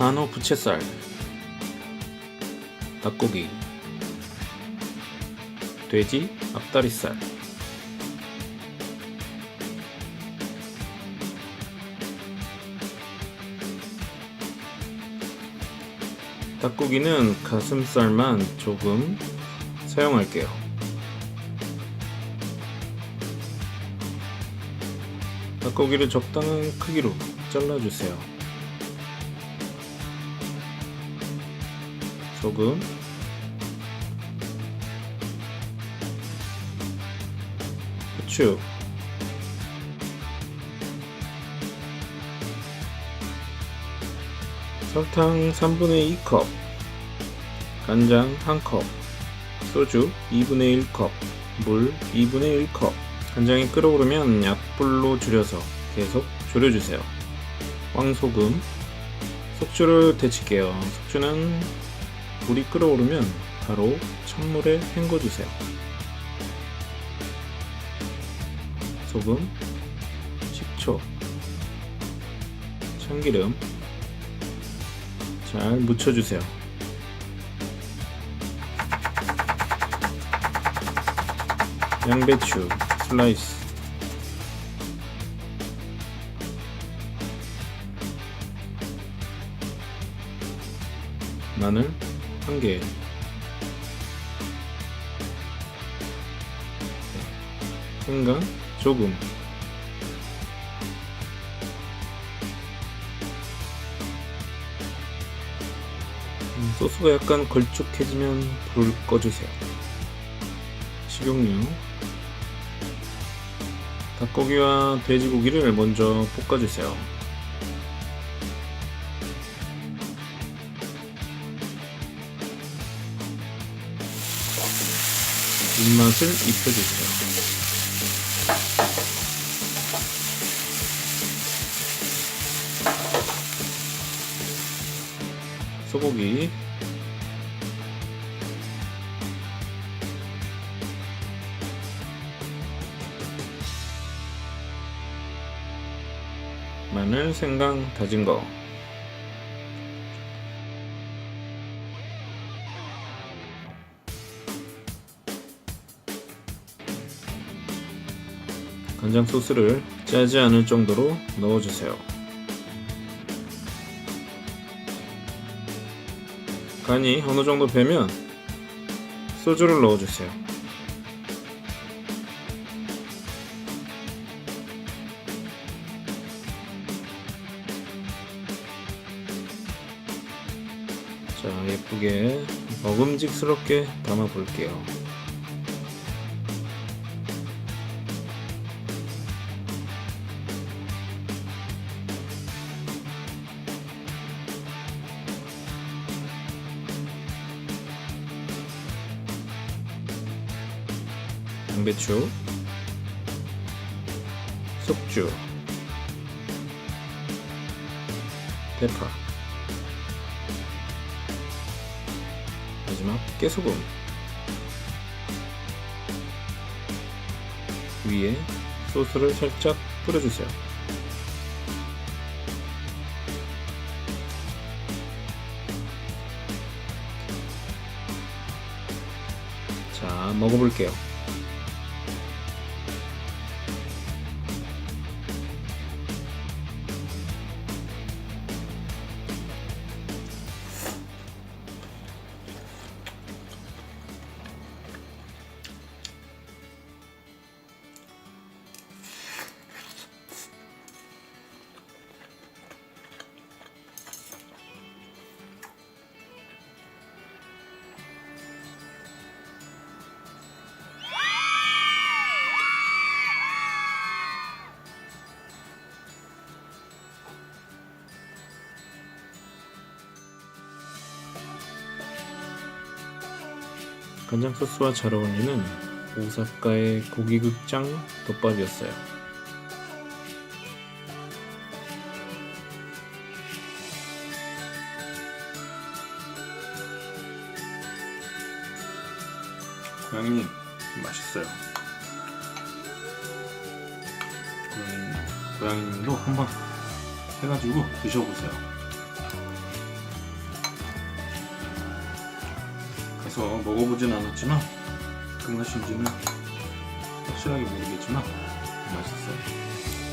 한우 부채살 닭고기 돼지 앞다리살 닭고기는 가슴살만 조금 사용할게요. 닭고기를 적당한 크기로 잘라주세요. 소금, 후추, 설탕 3분의 2컵, 간장 1컵, 소주 2분의 1컵, 물 2분의 1컵. 간장이 끓어오르면 약불로 줄여서 계속 졸여주세요. 황소금, 속주를 데칠게요. 속주는 불이 끓어오르면 바로 찬물에 헹궈주세요. 소금, 식초, 참기름 잘 묻혀주세요. 양배추 슬라이스 마늘 한 개. 생강 조금. 음, 소스가 약간 걸쭉해지면 불을 꺼주세요. 식용유. 닭고기와 돼지고기를 먼저 볶아주세요. 입맛을 입혀주세요. 소고기 마늘, 생강, 다진 거 간장 소스를 짜지 않을 정도로 넣어주세요. 간이 어느 정도 배면 소주를 넣어주세요. 자, 예쁘게 먹음직스럽게 담아 볼게요. 양배추, 속주, 대파, 마지막 깨소금 위에 소스를 살짝 뿌려주세요. 자, 먹어볼게요. 간장 소스와 잘 어울리는 오사카의 고기극장 덮밥이었어요. 고양이님 맛있어요. 고양이, 고양이님도 한번 해가지고 드셔보세요. 해서 먹어보진 않았지만 그 맛인지는 확실하게 모르겠지만 맛있어요.